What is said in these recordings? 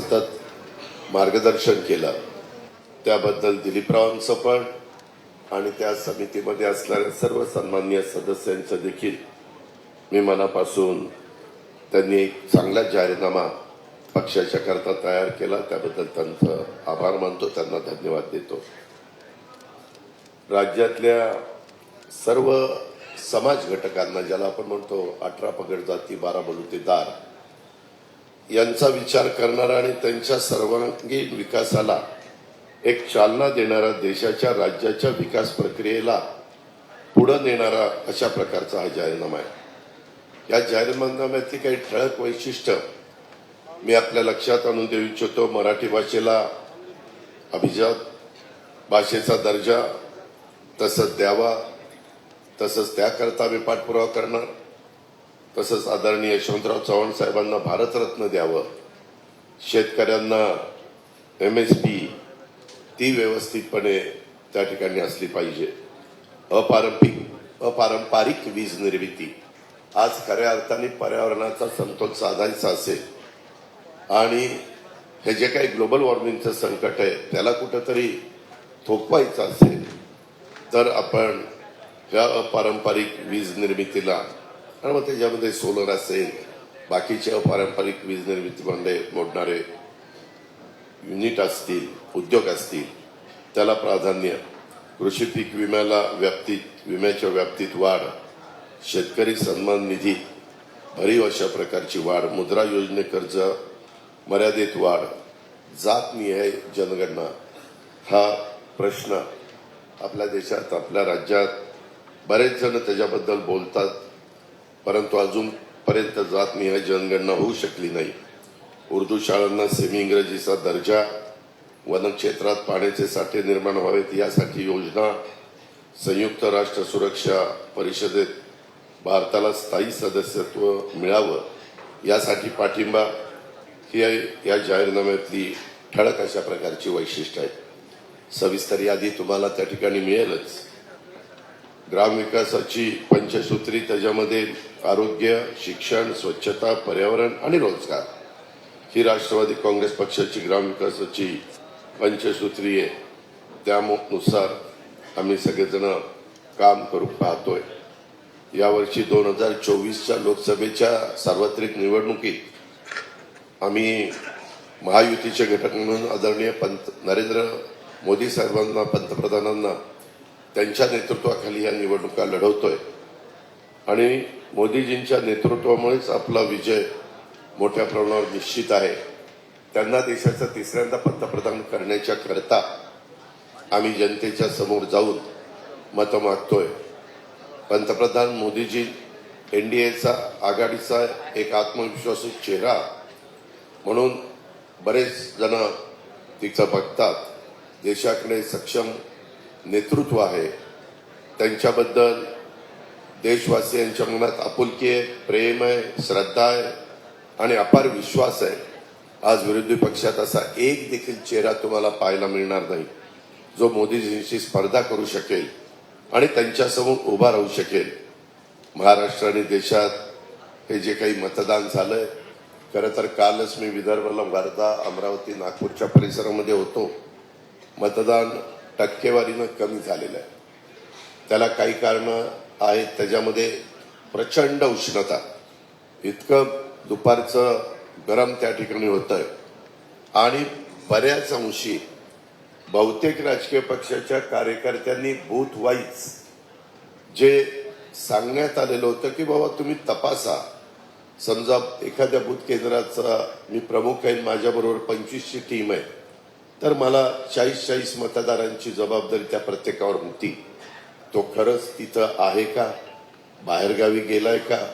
सतत मार्गदर्शन केलं. त्याबद्दल दिलीपरावांचं पण आणि त्या समितीमध्ये असणाऱ्या सर्व सन्मान्य सदस्यांचं देखील मी मनापासून त्यांनी एक चांगला जाहीरनामा पक्षाच्या करता तयार केला. त्याबद्दल त्यांचं आभार मानतो. त्यांना धन्यवाद देतो. राज्यातल्या सर्व समाज घटकांना ज्याला आपण म्हणतो अठरा पगड जाती बारा बलुतेदार यांचा विचार करणारा आणि त्यांच्या सर्वांगीण विकासाला एक चालना देणारा देशाच्या राज्याच्या विकास प्रक्रियेला पुढे नेणारा अशा प्रकारचा हा जाहीरनामा आहे. या जाहीरनाम्यातली काही ठळक वैशिष्ट्य मी आपल्या लक्षात आणून देऊ इच्छितो. मराठी भाषेला अभिजात भाषेचा दर्जा तसंच द्यावा तसंच त्याकरता मी पाठपुरावा करणार. तसंच आदरणीय यशवंतराव चव्हाण साहेबांना भारतरत्न द्यावं. शेतकऱ्यांना एम एस पी ती व्यवस्थितपणे त्या ठिकाणी असली पाहिजे. अपारंपरिक अपारंपरिक वीज निर्मिती. आज खऱ्या अर्थाने पर्यावरणाचा समतोल साधायचा असेल. आणि हे जे काही ग्लोबल वॉर्मिंगचं संकट आहे त्याला कुठंतरी थोपवायचं असेल तर आपण या अपारंपरिक वीज निर्मितीला आणि मग त्याच्यामध्ये सोलर असेल बाकीचे पारंपरिक वीज निर्मितीमध्ये मोडणारे युनिट असतील उद्योग असतील त्याला प्राधान्य. कृषी पीक विम्याला व्याप्तीत विम्याच्या व्याप्तीत वाढ. शेतकरी सन्मान निधी. भरीव अशा प्रकारची वाढ. मुद्रा योजने कर्ज मर्यादित वाढ. जातनिहाय जनगणना. हा प्रश्न आपल्या देशात आपल्या राज्यात बरेच जण त्याच्याबद्दल बोलतात. परंतु अजूनपर्यंत जातनिहाय जनगणना होऊ शकली नाही. उर्दू शाळांना सेमी इंग्रजीचा दर्जा वनक्षेत्रात पाण्याचे साठे निर्माण व्हावेत यासाठी योजना संयुक्त राष्ट्र सुरक्षा परिषदेत भारताला स्थायी सदस्यत्व मिळावं यासाठी पाठिंबा ही या जाहीरनाम्यातली ठळक अशा प्रकारची वैशिष्ट्य आहेत. सविस्तर यादी तुम्हाला त्या ठिकाणी मिळेलच. ग्रामविकासाची पंचसूत्री त्याच्यामध्ये आरोग्य शिक्षण स्वच्छता पर्यावरण आणि रोजगार. ही राष्ट्रवादी काँग्रेस पक्षाची ग्रामविकासाची पंचसूत्री आहे. त्यानुसार आम्ही सगळेजण काम करू पाहतोय. यावर्षी दोन हजार चोवीसच्या लोकसभेच्या सार्वत्रिक निवडणुकीत आम्ही महायुतीचे घटक म्हणून आदरणीय पंत नरेंद्र मोदी साहेबांना पंतप्रधानांना त्यांच्या नेतृत्वाखाली या निवडणुका लढवतोय. आणि मोदीजींच्या नेतृत्वामुळेच आपला विजय मोठ्या प्रमाणावर निश्चित आहे. त्यांना देशाचा तिसऱ्यांदा पंतप्रधान करण्याच्या करता आम्ही जनतेच्या समोर जाऊन मतं मागतोय. पंतप्रधान मोदीजी एनडीएचा आघाडीचा एक आत्मविश्वासू चेहरा म्हणून बरेच जण तिचं बघतात. देशाकडे सक्षम नेतृत्व आहे. त्यांच्याबद्दल देशवासियांच्या मनात आपुलकी आहे प्रेम आहे श्रद्धा आहे आणि अपार विश्वास आहे. आज विरोधी पक्षात असा एक देखील चेहरा तुम्हाला पाहायला मिळणार नाही जो मोदीजींशी स्पर्धा करू शकेल आणि त्यांच्यासमोर उभा राहू शकेल. महाराष्ट्र आणि देशात हे जे काही मतदान झालंय खरं तर कालच मी विदर्भला वर्धा अमरावती नागपूरच्या परिसरामध्ये होतो. मतदान टक्केवारीनं कमी झालेलं आहे. त्याला काही कारणं आहेत त्याच्यामध्ये प्रचंड उष्णता. इतकं दुपारचं गरम त्या ठिकाणी होतंय. आणि बऱ्याच अंशी बहुतेक राजकीय पक्षाच्या कार्यकर्त्यांनी बूथ वाईज जे सांगण्यात आलेलं होतं की बाबा तुम्ही तपासा. समजा एखाद्या बूथ केंद्राचा मी प्रमुख आहे माझ्याबरोबर पंचवीसची टीम आहे. तर मला चाळीस चाळीस मतदारांची जबाबदारी त्या प्रत्येकावर होती. तो खरंच तिथं आहे का? बाहेरगावी गेलाय का?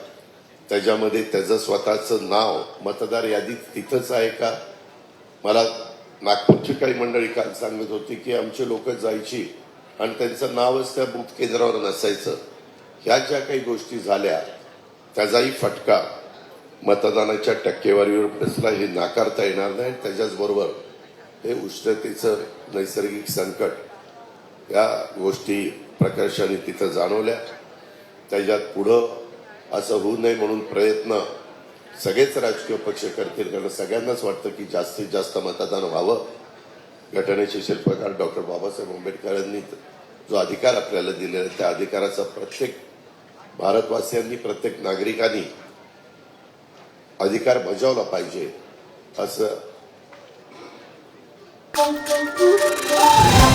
त्याच्यामध्ये त्याचं स्वतःचं नाव मतदार यादीत तिथंच आहे का? मला नागपूरची काही मंडळी काल सांगत होती की आमचे लोक जायची आणि त्यांचं नावच त्या बूथ केंद्रावर नसायचं. ह्या ज्या काही गोष्टी झाल्या त्याचाही फटका मतदानाच्या टक्केवारीवर बसला हे नाकारता येणार नाही. त्याच्याचबरोबर हे उष्णतेचं नैसर्गिक संकट या गोष्टी प्रकर्षाने तिथं जाणवल्या. त्याच्यात पुढं असं होऊ नये म्हणून प्रयत्न सगळेच राजकीय पक्ष करतील. कारण सगळ्यांनाच वाटतं की जास्तीत जास्त मतदान व्हावं. घटनेचे शिल्पकार डॉक्टर बाबासाहेब आंबेडकरांनी जो अधिकार आपल्याला दिलेला आहे त्या अधिकाराचा प्रत्येक भारतवासियांनी प्रत्येक नागरिकांनी अधिकार बजावला पाहिजे असं Bom, bom, bom.